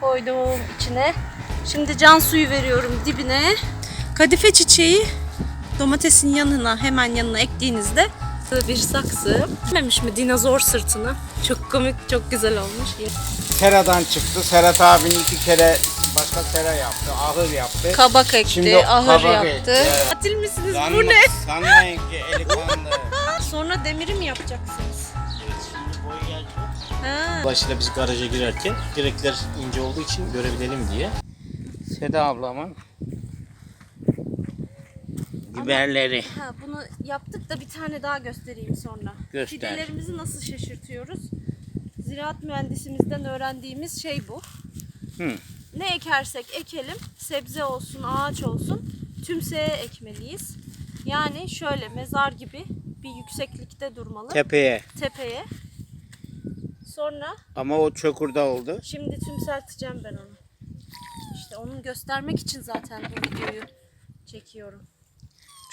Koydum içine. Şimdi can suyu veriyorum dibine. Kadife çiçeği domatesin yanına hemen yanına ektiğinizde bir saksı. Bilmemiş mi dinozor sırtını? Çok komik, çok güzel olmuş. Sera'dan çıktı. Serhat abinin iki kere başka sera yaptı. Ahır yaptı. Kabak ekti, Şimdi ahır kabak yaptı. ekti. Katil misiniz? Bu ne? Sanmayın ki eli kanlı. Sonra demiri mi yapacaksınız? Ha. Dolayısıyla biz garaja girerken direkler ince olduğu için görebilelim diye. Seda ablamın biberleri. Ha, bunu yaptık da bir tane daha göstereyim sonra. Göster. Fidelerimizi nasıl şaşırtıyoruz? Ziraat mühendisimizden öğrendiğimiz şey bu. Hı. Ne ekersek ekelim, sebze olsun, ağaç olsun, tümseye ekmeliyiz. Yani şöyle mezar gibi bir yükseklikte durmalı, Tepeye. tepeye. Sonra Ama o çukurda oldu. şimdi tümselteceğim ben onu. İşte onu göstermek için zaten bu videoyu çekiyorum.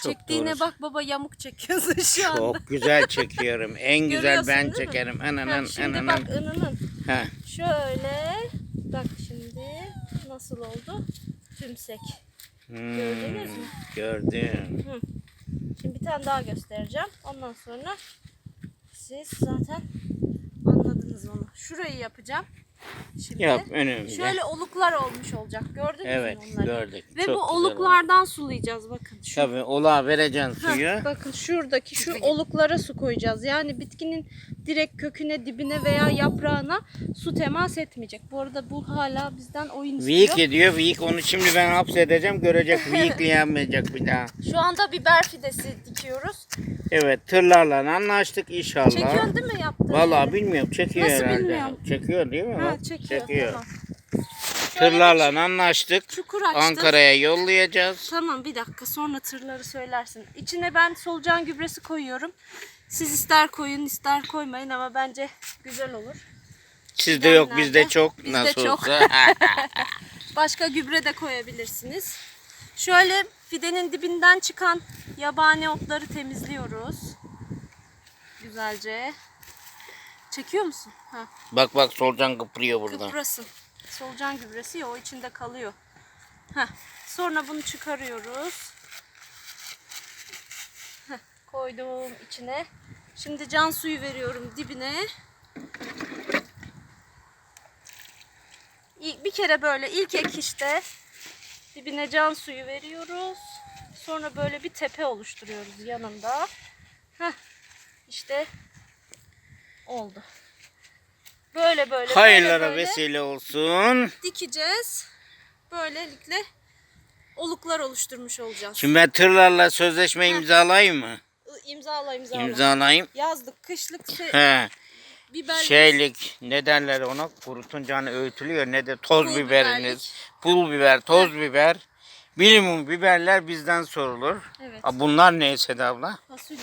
Çok Çektiğine doğru. bak baba yamuk çekiyorsun şu anda. Çok güzel çekiyorum. En güzel ben çekerim. Ha, Ananın şimdi ananın. bak ınının. Ha. Şöyle bak şimdi nasıl oldu? Tümsek. Gördünüz mü? Hmm, Gördüm. Şimdi bir tane daha göstereceğim. Ondan sonra siz zaten anladınız onu. Şurayı yapacağım. Şimdi Yap önümde. şöyle oluklar olmuş olacak. Gördünüz Evet mü onları? gördük. Ve Çok bu güzel oluklardan sulayacağız bakın. Şu Tabii ola vereceksin suyu. bakın şuradaki şu oluklara su koyacağız. Yani bitkinin direkt köküne, dibine veya yaprağına su temas etmeyecek. Bu arada bu hala bizden oyun istiyor. Viyik ediyor. Viyik onu şimdi ben hapsedeceğim. Görecek viyikleyemayacak bir daha. Şu anda biber fidesi dikiyoruz. Evet tırlarla anlaştık inşallah. Çekiyorsun değil mi yaptığını? Vallahi bilmiyorum çekiyor Nasıl herhalde. bilmiyorum? Çekiyor değil mi? Ha, Bak, çekiyor. Tamam. Tırlarla anlaştık. Çukur açtık. Ankara'ya yollayacağız. Tamam bir dakika sonra tırları söylersin. İçine ben solucan gübresi koyuyorum. Siz ister koyun ister koymayın ama bence güzel olur. Sizde yok Nerede? bizde çok. Bizde Nasıl çok. olsa. Başka gübre de koyabilirsiniz. Şöyle fidenin dibinden çıkan yabani otları temizliyoruz. Güzelce. Çekiyor musun? Ha, bak bak solucan kıpırıyor burada. kıprasın. Solucan gübresi ya o içinde kalıyor. Heh. Sonra bunu çıkarıyoruz. Koydum içine. Şimdi can suyu veriyorum dibine. Bir kere böyle ilk ekişte dibine can suyu veriyoruz. Sonra böyle bir tepe oluşturuyoruz yanında. Heh, işte oldu. Böyle böyle Hayırlara böyle, böyle vesile olsun. dikeceğiz. Böylelikle oluklar oluşturmuş olacağız. Şimdi ben tırlarla sözleşme imzalayayım mı? İmzala imzala. İmzalayayım. Yazlık, kışlık, se- He. biber. Şeylik ne derler ona kurutunca hani öğütülüyor ne de toz Pul biberiniz, biberlik. pul biber, toz biber. Bilimum biberler bizden sorulur. Evet. Ha, bunlar ne Seda abla? Fasulye.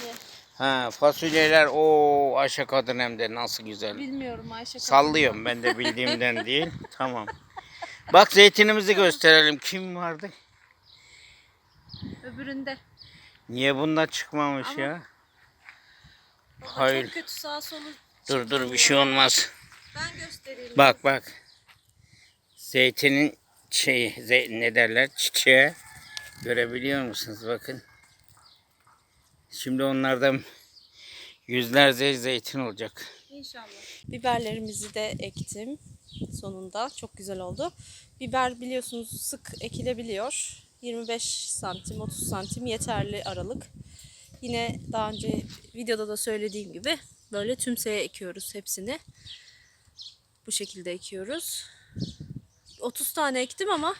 Ha, fasulyeler o Ayşe kadın hem de nasıl güzel. Bilmiyorum Ayşe. kadın. Sallıyorum ben de bildiğimden değil. Tamam. Bak zeytinimizi gösterelim. Kim vardı? Öbüründe. Niye bunda çıkmamış Ama- ya? Hayır. Çok kötü sağ solu. Dur dur bir şey olmaz. Ben göstereyim. Bak bak. Zeytinin şey ze- ne derler çiçeği görebiliyor musunuz bakın. Şimdi onlardan yüzlerce zeytin olacak. İnşallah. Biberlerimizi de ektim sonunda. Çok güzel oldu. Biber biliyorsunuz sık ekilebiliyor. 25 santim, 30 santim yeterli aralık. Yine daha önce videoda da söylediğim gibi böyle tümseye ekiyoruz hepsini. Bu şekilde ekiyoruz. 30 tane ektim ama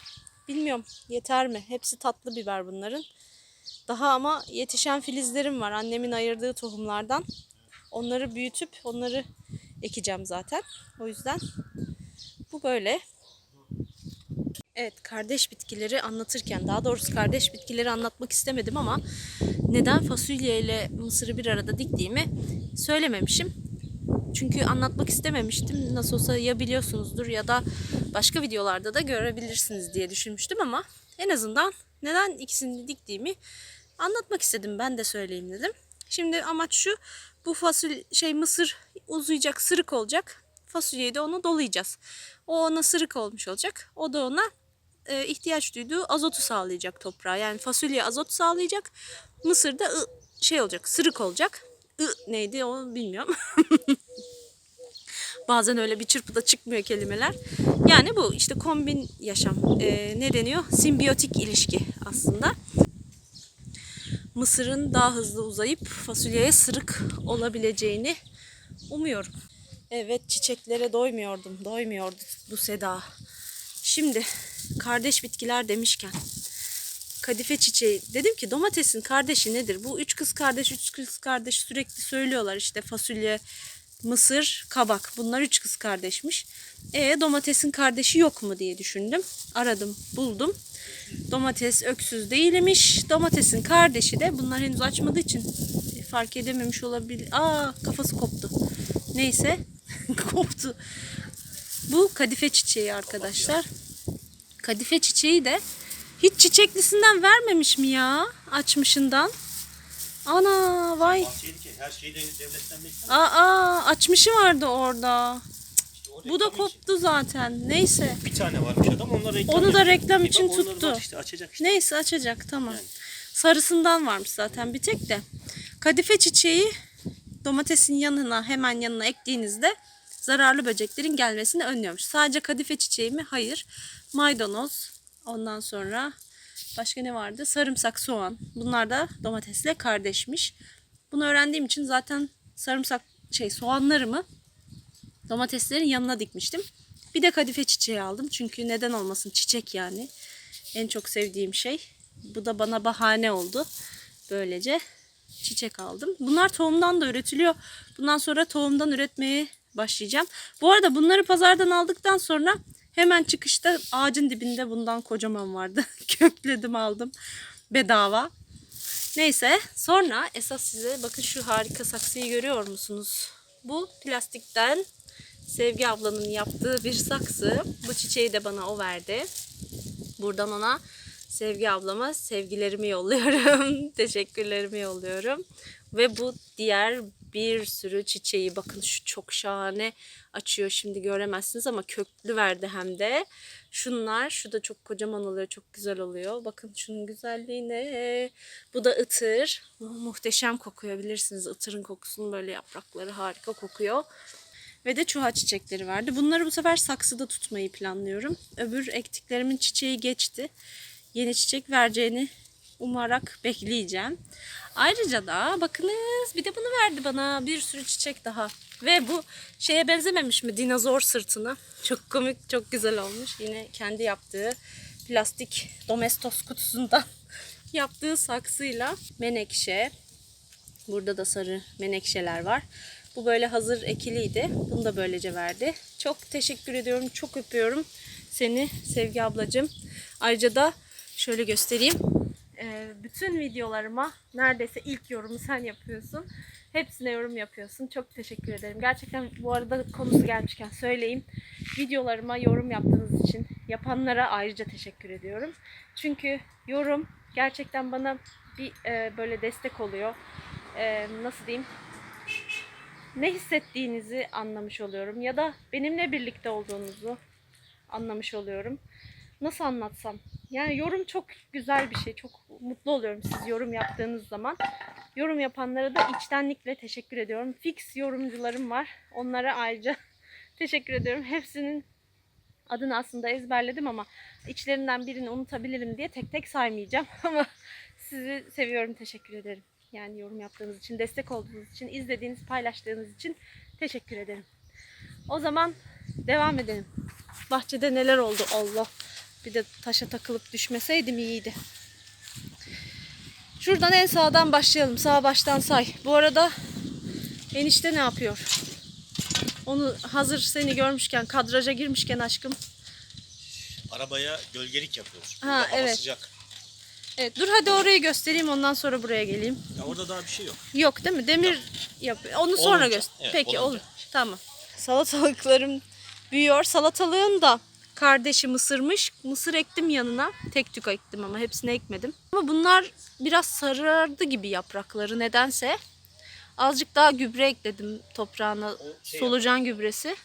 bilmiyorum yeter mi? Hepsi tatlı biber bunların. Daha ama yetişen filizlerim var. Annemin ayırdığı tohumlardan. Onları büyütüp onları ekeceğim zaten. O yüzden bu böyle. Evet kardeş bitkileri anlatırken daha doğrusu kardeş bitkileri anlatmak istemedim ama neden fasulye ile mısırı bir arada diktiğimi söylememişim. Çünkü anlatmak istememiştim. Nasıl olsa ya biliyorsunuzdur ya da başka videolarda da görebilirsiniz diye düşünmüştüm ama en azından neden ikisini diktiğimi anlatmak istedim. Ben de söyleyeyim dedim. Şimdi amaç şu. Bu fasulye şey mısır uzayacak, sırık olacak. Fasulyeyi de ona dolayacağız. O ona sırık olmuş olacak. O da ona e, ihtiyaç duyduğu azotu sağlayacak toprağa. Yani fasulye azot sağlayacak. Mısır da ı, şey olacak, sırık olacak. I neydi o bilmiyorum. Bazen öyle bir çırpıda çıkmıyor kelimeler. Yani bu işte kombin yaşam. E, ne deniyor? Simbiyotik ilişki aslında. Mısırın daha hızlı uzayıp fasulyeye sırık olabileceğini umuyorum. Evet çiçeklere doymuyordum. Doymuyordu bu Seda. Şimdi kardeş bitkiler demişken kadife çiçeği dedim ki domatesin kardeşi nedir? Bu üç kız kardeş, üç kız kardeş sürekli söylüyorlar işte fasulye, mısır, kabak. Bunlar üç kız kardeşmiş. E domatesin kardeşi yok mu diye düşündüm. Aradım, buldum. Domates öksüz değilmiş. Domatesin kardeşi de bunlar henüz açmadığı için fark edememiş olabilir. Aa kafası koptu. Neyse koptu. Bu kadife çiçeği arkadaşlar. Kadife çiçeği de hiç çiçeklisinden vermemiş mi ya? Açmışından. Ana vay. Her şeyi de devletten. Aa açmışı vardı orada. İşte Bu da reklam için. koptu zaten. Neyse. Bir tane varmış adam onlar reklam Onu da reklam bak için onları tuttu. bak işte açacak işte. Neyse açacak tamam. Yani. Sarısından varmış zaten bir tek de. Kadife çiçeği domatesin yanına hemen yanına ektiğinizde zararlı böceklerin gelmesini önlüyormuş. Sadece kadife çiçeği mi? Hayır. Maydanoz. Ondan sonra başka ne vardı? Sarımsak, soğan. Bunlar da domatesle kardeşmiş. Bunu öğrendiğim için zaten sarımsak şey soğanlarımı domateslerin yanına dikmiştim. Bir de kadife çiçeği aldım. Çünkü neden olmasın çiçek yani. En çok sevdiğim şey. Bu da bana bahane oldu. Böylece çiçek aldım. Bunlar tohumdan da üretiliyor. Bundan sonra tohumdan üretmeye başlayacağım. Bu arada bunları pazardan aldıktan sonra hemen çıkışta ağacın dibinde bundan kocaman vardı. Kökledim aldım bedava. Neyse sonra esas size bakın şu harika saksıyı görüyor musunuz? Bu plastikten Sevgi ablanın yaptığı bir saksı. Bu çiçeği de bana o verdi. Buradan ona Sevgi ablama sevgilerimi yolluyorum. Teşekkürlerimi yolluyorum. Ve bu diğer bir sürü çiçeği bakın şu çok şahane açıyor şimdi göremezsiniz ama köklü verdi hem de. Şunlar şu da çok kocaman oluyor çok güzel oluyor. Bakın şunun güzelliğine. Bu da ıtır. Mu- Muhteşem kokuyor bilirsiniz ıtırın kokusunu böyle yaprakları harika kokuyor. Ve de çuha çiçekleri vardı. Bunları bu sefer saksıda tutmayı planlıyorum. Öbür ektiklerimin çiçeği geçti. Yeni çiçek vereceğini umarak bekleyeceğim. Ayrıca da bakınız bir de bunu verdi bana bir sürü çiçek daha. Ve bu şeye benzememiş mi dinozor sırtına? Çok komik, çok güzel olmuş. Yine kendi yaptığı plastik domestos kutusundan yaptığı saksıyla menekşe, Burada da sarı menekşeler var. Bu böyle hazır ekiliydi. Bunu da böylece verdi. Çok teşekkür ediyorum. Çok öpüyorum seni Sevgi ablacığım. Ayrıca da şöyle göstereyim. Ee, bütün videolarıma neredeyse ilk yorumu sen yapıyorsun. Hepsine yorum yapıyorsun. Çok teşekkür ederim. Gerçekten bu arada konusu gelmişken söyleyeyim. Videolarıma yorum yaptığınız için yapanlara ayrıca teşekkür ediyorum. Çünkü yorum gerçekten bana bir e, böyle destek oluyor. E, nasıl diyeyim? Ne hissettiğinizi anlamış oluyorum ya da benimle birlikte olduğunuzu anlamış oluyorum. Nasıl anlatsam? Yani yorum çok güzel bir şey. Çok mutlu oluyorum siz yorum yaptığınız zaman. Yorum yapanlara da içtenlikle teşekkür ediyorum. Fix yorumcularım var. Onlara ayrıca teşekkür ediyorum. Hepsinin adını aslında ezberledim ama içlerinden birini unutabilirim diye tek tek saymayacağım. Ama sizi seviyorum, teşekkür ederim. Yani yorum yaptığınız için, destek olduğunuz için, izlediğiniz, paylaştığınız için teşekkür ederim. O zaman devam edelim. Bahçede neler oldu Allah. Bir de taşa takılıp düşmeseydim iyiydi. Şuradan en sağdan başlayalım. Sağ baştan say. Bu arada enişte ne yapıyor? Onu hazır seni görmüşken, kadraja girmişken aşkım. Arabaya gölgelik yapıyoruz. Ha, Burada hava evet. sıcak. Evet dur hadi orayı göstereyim ondan sonra buraya geleyim. Ya orada daha bir şey yok. Yok değil mi? Demir yapıyor. Onu sonra Olunca, göster. evet, Peki olur. Tamam. Salatalıklarım büyüyor. Salatalığın da kardeşi mısırmış. Mısır ektim yanına. Tek tük ektim ama hepsini ekmedim. Ama bunlar biraz sarardı gibi yaprakları nedense. Azıcık daha gübre ekledim toprağına. Şey Solucan gübresi.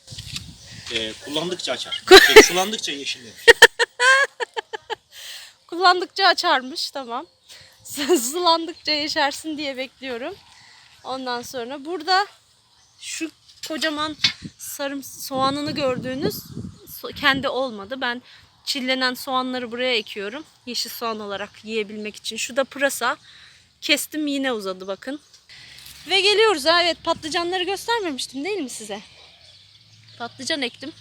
Ee, kullandıkça açar. Şey, sulandıkça yeşillenir. Kullandıkça açarmış tamam. Sulandıkça yeşersin diye bekliyorum. Ondan sonra burada şu kocaman sarım soğanını gördüğünüz kendi olmadı. Ben çillenen soğanları buraya ekiyorum. Yeşil soğan olarak yiyebilmek için. Şu da pırasa. Kestim yine uzadı bakın. Ve geliyoruz. Evet patlıcanları göstermemiştim değil mi size? Patlıcan ektim.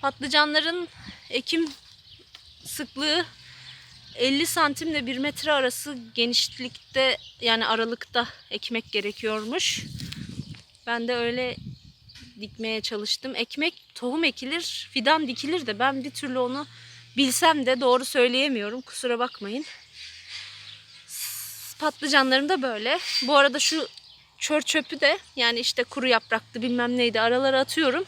Patlıcanların ekim sıklığı 50 santimle 1 metre arası genişlikte yani aralıkta ekmek gerekiyormuş. Ben de öyle dikmeye çalıştım. Ekmek tohum ekilir, fidan dikilir de ben bir türlü onu bilsem de doğru söyleyemiyorum. Kusura bakmayın. Patlıcanlarım da böyle. Bu arada şu çör çöpü de yani işte kuru yapraktı bilmem neydi aralara atıyorum.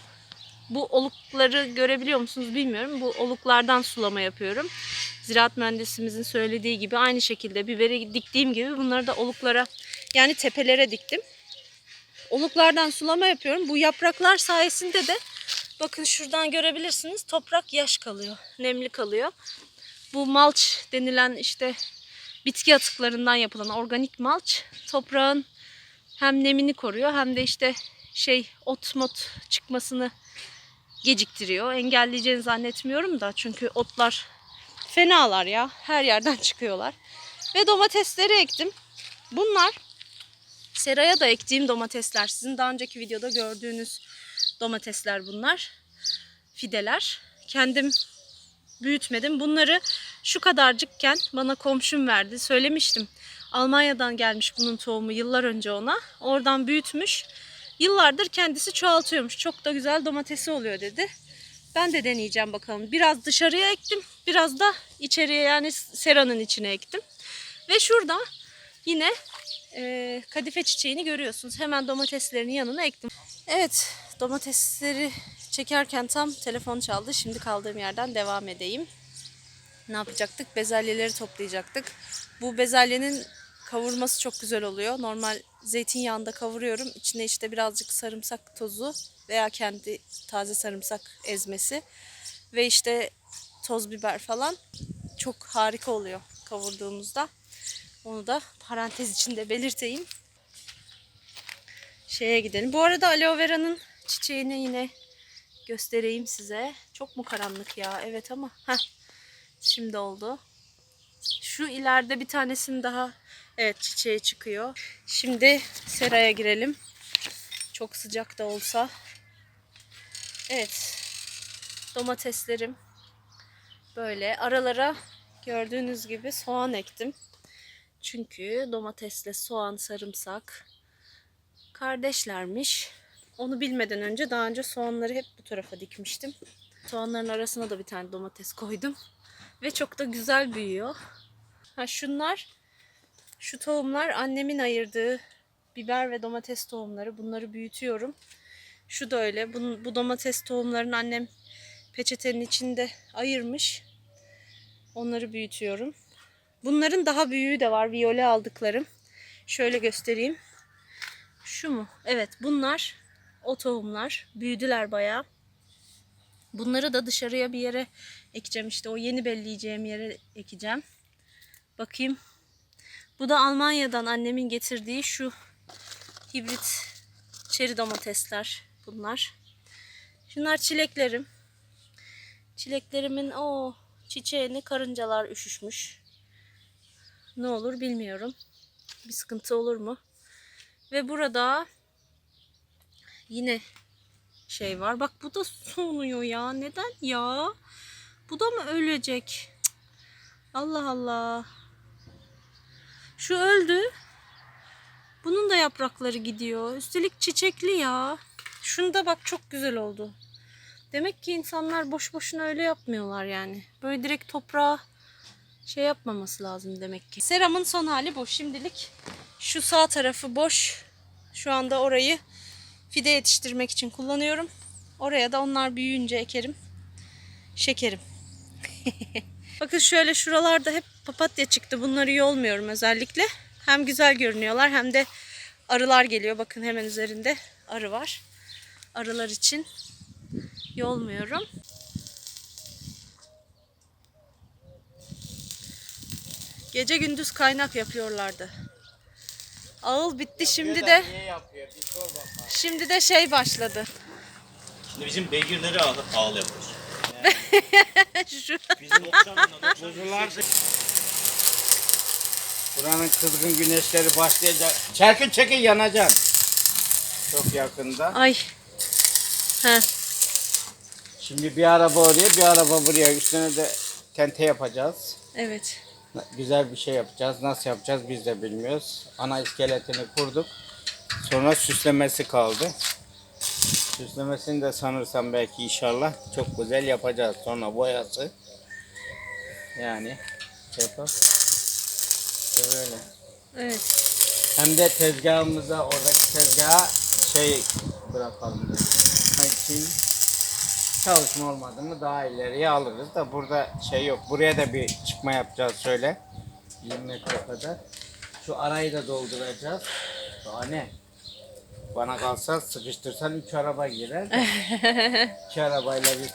Bu olukları görebiliyor musunuz bilmiyorum. Bu oluklardan sulama yapıyorum. Ziraat mühendisimizin söylediği gibi aynı şekilde biberi diktiğim gibi bunları da oluklara yani tepelere diktim. Oluklardan sulama yapıyorum. Bu yapraklar sayesinde de bakın şuradan görebilirsiniz toprak yaş kalıyor. Nemli kalıyor. Bu malç denilen işte bitki atıklarından yapılan organik malç toprağın hem nemini koruyor hem de işte şey ot mot çıkmasını geciktiriyor. Engelleyeceğini zannetmiyorum da çünkü otlar fenalar ya. Her yerden çıkıyorlar. Ve domatesleri ektim. Bunlar seraya da ektiğim domatesler. Sizin daha önceki videoda gördüğünüz domatesler bunlar. Fideler. Kendim büyütmedim. Bunları şu kadarcıkken bana komşum verdi. Söylemiştim. Almanya'dan gelmiş bunun tohumu yıllar önce ona. Oradan büyütmüş. Yıllardır kendisi çoğaltıyormuş. Çok da güzel domatesi oluyor dedi. Ben de deneyeceğim bakalım. Biraz dışarıya ektim. Biraz da içeriye yani seranın içine ektim. Ve şurada yine e, kadife çiçeğini görüyorsunuz. Hemen domateslerin yanına ektim. Evet domatesleri çekerken tam telefon çaldı. Şimdi kaldığım yerden devam edeyim. Ne yapacaktık? Bezelyeleri toplayacaktık. Bu bezelyenin kavurması çok güzel oluyor. Normal zeytinyağında kavuruyorum. İçine işte birazcık sarımsak tozu veya kendi taze sarımsak ezmesi ve işte toz biber falan çok harika oluyor kavurduğumuzda. Onu da parantez içinde belirteyim. Şeye gidelim. Bu arada aloe vera'nın çiçeğini yine göstereyim size. Çok mu karanlık ya? Evet ama. Heh. Şimdi oldu. Şu ileride bir tanesinin daha evet çiçeği çıkıyor. Şimdi seraya girelim. Çok sıcak da olsa. Evet. Domateslerim böyle aralara gördüğünüz gibi soğan ektim. Çünkü domatesle soğan, sarımsak kardeşlermiş. Onu bilmeden önce daha önce soğanları hep bu tarafa dikmiştim. Soğanların arasına da bir tane domates koydum. Ve çok da güzel büyüyor. Ha şunlar, şu tohumlar annemin ayırdığı biber ve domates tohumları. Bunları büyütüyorum. Şu da öyle. Bu, bu domates tohumlarını annem peçetenin içinde ayırmış. Onları büyütüyorum. Bunların daha büyüğü de var. Viyole aldıklarım. Şöyle göstereyim. Şu mu? Evet bunlar o tohumlar. Büyüdüler bayağı. Bunları da dışarıya bir yere ekeceğim işte. O yeni belleyeceğim yere ekeceğim. Bakayım. Bu da Almanya'dan annemin getirdiği şu hibrit çeri domatesler bunlar. Şunlar çileklerim. Çileklerimin o çiçeğini karıncalar üşüşmüş. Ne olur bilmiyorum. Bir sıkıntı olur mu? Ve burada yine şey var. Bak bu da sonuyor ya. Neden ya? Bu da mı ölecek? Allah Allah. Şu öldü. Bunun da yaprakları gidiyor. Üstelik çiçekli ya. Şunda bak çok güzel oldu. Demek ki insanlar boş boşuna öyle yapmıyorlar yani. Böyle direkt toprağa şey yapmaması lazım demek ki. Seramın son hali bu. Şimdilik şu sağ tarafı boş. Şu anda orayı fide yetiştirmek için kullanıyorum. Oraya da onlar büyüyünce ekerim. Şekerim. Bakın şöyle şuralarda hep papatya çıktı. Bunları yolmuyorum özellikle. Hem güzel görünüyorlar hem de arılar geliyor. Bakın hemen üzerinde arı var. Arılar için Yolmuyorum. Gece gündüz kaynak yapıyorlardı. Ağıl bitti şimdi de Niye yapıyor? Bir sor bakalım. şimdi de şey başladı. Şimdi bizim beygirleri ağ, ağıl yapıyoruz. Şu Bizim 90 Kuzular Buranın kızgın güneşleri başlayacak. Çerkin çekin yanacak. Çok yakında. ay. He. Şimdi bir araba oraya bir araba buraya. Üstüne de tente yapacağız. Evet. Güzel bir şey yapacağız. Nasıl yapacağız biz de bilmiyoruz. Ana iskeletini kurduk. Sonra süslemesi kaldı. Süslemesini de sanırsam belki inşallah çok güzel yapacağız. Sonra boyası. Yani şey yapalım. İşte böyle. Evet. Hem de tezgahımıza oradaki tezgaha şey bırakalım için çalışma olmadı mı daha ileriye alırız da burada şey yok. Buraya da bir çıkma yapacağız şöyle. 20 metre kadar. Şu arayı da dolduracağız. Daha ne? Bana kalsa sıkıştırsan 3 araba girer. 2 arabayla bir.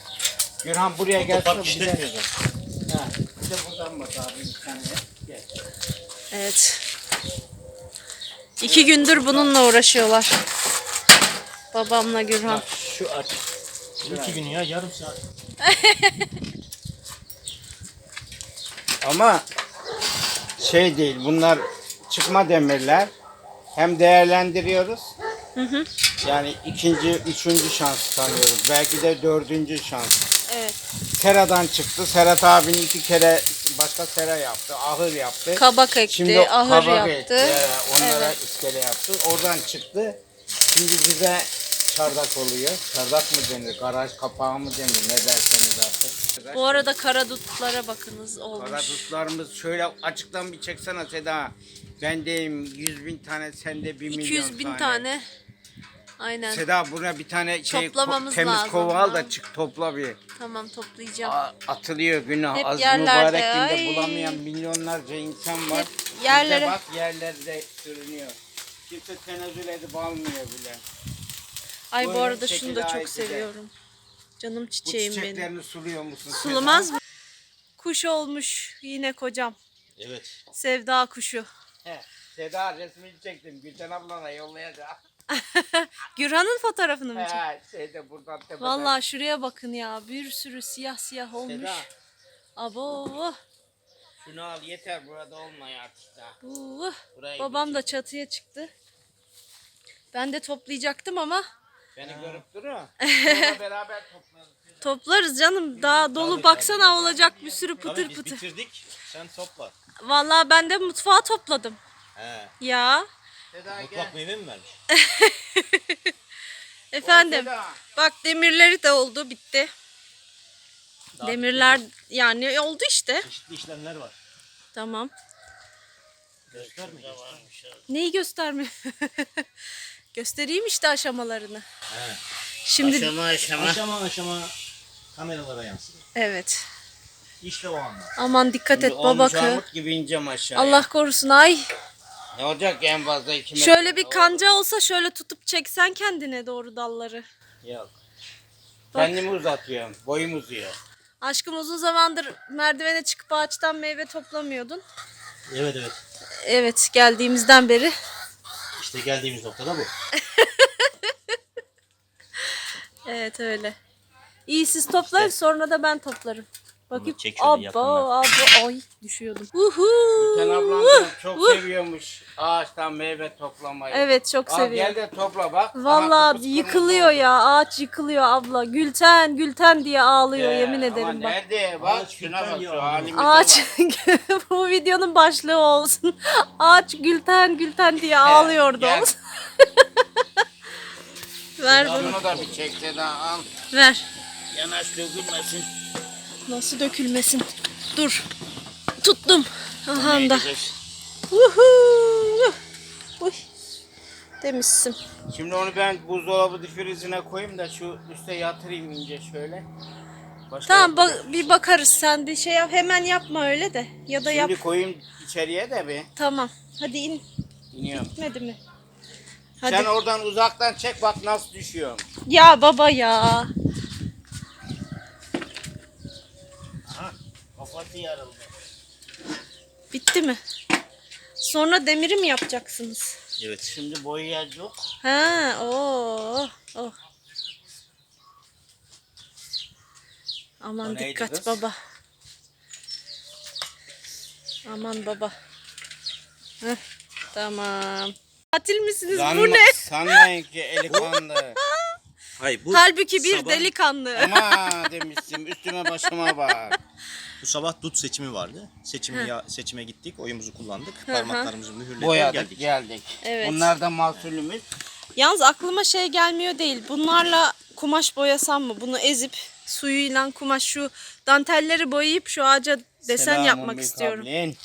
Gürhan buraya gelsene Otopark bize. işletmiyoruz. Ha, bir de buradan bak abi bir tane. Gel. Evet. İki gündür bununla uğraşıyorlar. Babamla Gürhan. Bak şu aç. İki gün ya yarım saat. Ama şey değil bunlar çıkma demirler. Hem değerlendiriyoruz. Yani ikinci, üçüncü şans sanıyoruz. Belki de dördüncü şans. Evet. Sera'dan çıktı. Serhat abinin iki kere başka sera yaptı. Ahır yaptı. Kabak ekti, Şimdi ahır kabak yaptı. ekti, Onlara Evet. iskele yaptı. Oradan çıktı. Şimdi bize çardak oluyor. Çardak mı denir? Garaj kapağı mı denir? Ne derseniz artık. Bu arada karadutlara bakınız olmuş. Karadutlarımız şöyle açıktan bir çeksene Seda. Ben deyim 100 bin tane sende 1 milyon 200 bin tane. Aynen. Seda buna bir tane şey Toplamamız ko- temiz lazım. kova al da çık topla bir. Tamam toplayacağım. A- atılıyor günah. Hep Az yerlerde, mübarek günde ay. bulamayan milyonlarca insan var. Hep Bizde yerlere- bak yerlerde sürünüyor. Kimse tenezzül edip almıyor bile. Ay bu Buyurun, arada şunu da şekil çok ait seviyorum. Canım Bu çiçeğim benim. çiçeklerini suluyor musun? Sulamaz mı? Kuş olmuş yine kocam. Evet. Sevda kuşu. He, Seda resmini çektim. Gülten ablana yollayacağım. Gürhan'ın fotoğrafını mı çek? He, şeyde buradan tepeden. Vallahi şuraya bakın ya. Bir sürü siyah siyah olmuş. Seda Abo. şunu al yeter burada olmaya artık da. uh. Burayı Babam da çatıya çıktı. Ben de toplayacaktım ama Beni görüp durun. Sonra beraber toplarız. toplarız canım. Daha dolu baksana olacak bir sürü Tabii pıtır biz pıtır. bitirdik. Sen topla. Vallahi ben de mutfağa topladım. He. Ya. Seda gel. Mutfak meyve mi vermiş? Efendim. Seda. Bak demirleri de oldu bitti. Daha Demirler yani oldu işte. Çeşitli işlemler var. Tamam. Gösterme göster. Neyi gösterme? Göstereyim işte aşamalarını. He. Şimdi Aşama aşama. Aşama aşama kameralara yansıdı. evet. İşte o anlar. Aman dikkat et Olmuş babakı. gibi ineceğim aşağıya. Allah korusun ay. Ne olacak en fazla iki metre? Şöyle bir kanca olsa şöyle tutup çeksen kendine doğru dalları. Yok. Bak. Kendimi uzatıyorum. Boyum uzuyor. Aşkım uzun zamandır merdivene çıkıp ağaçtan meyve toplamıyordun. Evet evet. Evet geldiğimizden beri. İşte geldiğimiz noktada bu. Evet öyle. İyi siz toplayın sonra da ben toplarım. Bakayım. çek şöyle Abba yakından. abba ay düşüyordum. Uhu. Sen ablam da çok seviyormuş ağaçtan meyve toplamayı. Evet çok Al seviyorum. gel de topla bak. Vallahi kıpkırmızı yıkılıyor ya ağaç yıkılıyor abla. Gülten Gülten diye ağlıyor Ee, yemin ama ederim bak. Nerede? Bak Ağaç şuna Gülten bak diyor şu halimize Ağaç bak. bu videonun başlığı olsun. Ağaç Gülten Gülten diye ağlıyordu. gel. olsun. Ver bunu. Şunu da bir çek Seda al. Ver. Yanaş dökülmesin. Nasıl dökülmesin? Dur. Tuttum. Aha da. Uhu. Uy. Demişsin. Şimdi onu ben buzdolabı difrizine koyayım da şu üste yatırayım ince şöyle. Başka Tamam bak, bir bakarız sen bir şey yap. Hemen yapma öyle de. Ya da yap. Şimdi koyayım içeriye de bir. Tamam. Hadi in. İniyorum. Gitmedi mi? Hadi. Sen oradan uzaktan çek bak nasıl düşüyorum. Ya baba ya. Kafası yarıldı. Bitti mi? Sonra demiri mi yapacaksınız? Evet. Şimdi boyayacak yok. Ha, o. Oh. Aman O dikkat kız? baba. Aman baba. Heh, tamam. Katil misiniz? Bu ne? Sanmayın ki eli kanlı. Hayır bu Halbuki bir sabah, delikanlı. Ama demiştim üstüme başıma bak. Bu sabah dut seçimi vardı. Seçimi ya, seçime gittik. Oyumuzu kullandık. Parmaklarımızı mühürledik Boyadık geldik. geldik. Evet. Bunlar da mahsulümüz. Yalnız aklıma şey gelmiyor değil. Bunlarla kumaş boyasam mı? Bunu ezip suyuyla kumaş şu dantelleri boyayıp şu ağaca desen Selamun yapmak istiyorum. kablin.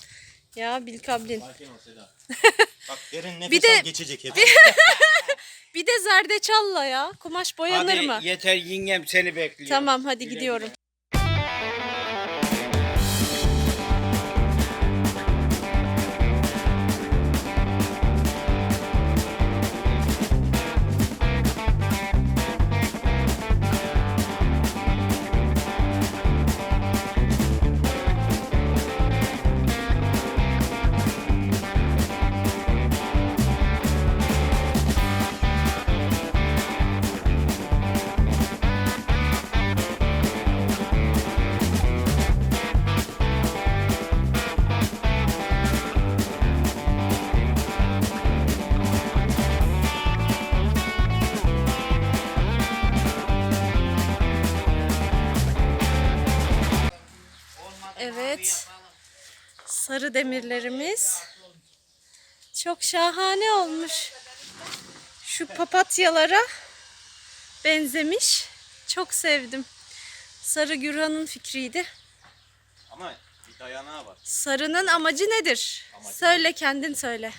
Ya Bilkablin. Sakin ol Seda. Bak derin nefes Bir de- al geçecek hep. Bir de zerdeçalla ya. Kumaş boyanır Hadi mı? yeter yengem seni bekliyor. Tamam hadi Güle gidiyorum. Evet. Sarı demirlerimiz çok şahane olmuş. Şu papatyalara benzemiş. Çok sevdim. Sarı Gürhan'ın fikriydi. Ama bir dayanağı var. Sarının amacı nedir? Söyle kendin söyle.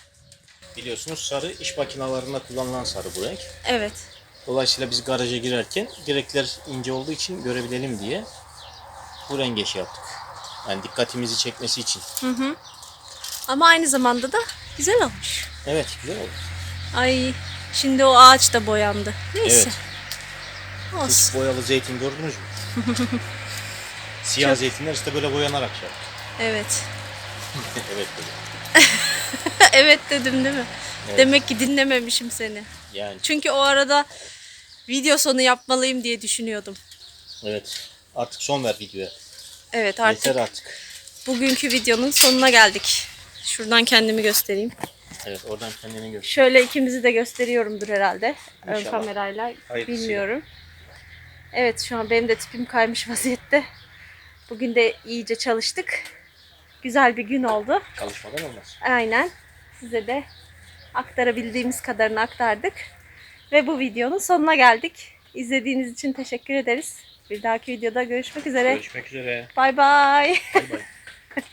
Biliyorsunuz sarı iş makinalarında kullanılan sarı bu renk. Evet. Dolayısıyla biz garaja girerken direkler ince olduğu için görebilelim diye bu renge şey yaptık. Yani dikkatimizi çekmesi için. Ama aynı zamanda da güzel olmuş. Evet güzel oldu. Ay şimdi o ağaç da boyandı. Neyse. Evet. Olsun. Hiç boyalı zeytin gördünüz mü? Siyah zeytinler işte böyle boyanarak şey. Evet. evet böyle. evet dedim değil mi? Evet. Demek ki dinlememişim seni. Yani Çünkü o arada video sonu yapmalıyım diye düşünüyordum. evet. Artık son ver videoya. Evet artık Yeter artık. bugünkü videonun sonuna geldik. Şuradan kendimi göstereyim. Evet oradan kendini gör. Şöyle ikimizi de gösteriyorumdur herhalde. Ön İnşallah. kamerayla. Hayırlısıyla. Bilmiyorum. Evet şu an benim de tipim kaymış vaziyette. Bugün de iyice çalıştık. Güzel bir gün oldu. Çalışmadan olmaz. Aynen. Size de aktarabildiğimiz kadarını aktardık. Ve bu videonun sonuna geldik. İzlediğiniz için teşekkür ederiz. Bir dahaki videoda görüşmek üzere. Görüşmek üzere. Bay bay. Bay bay.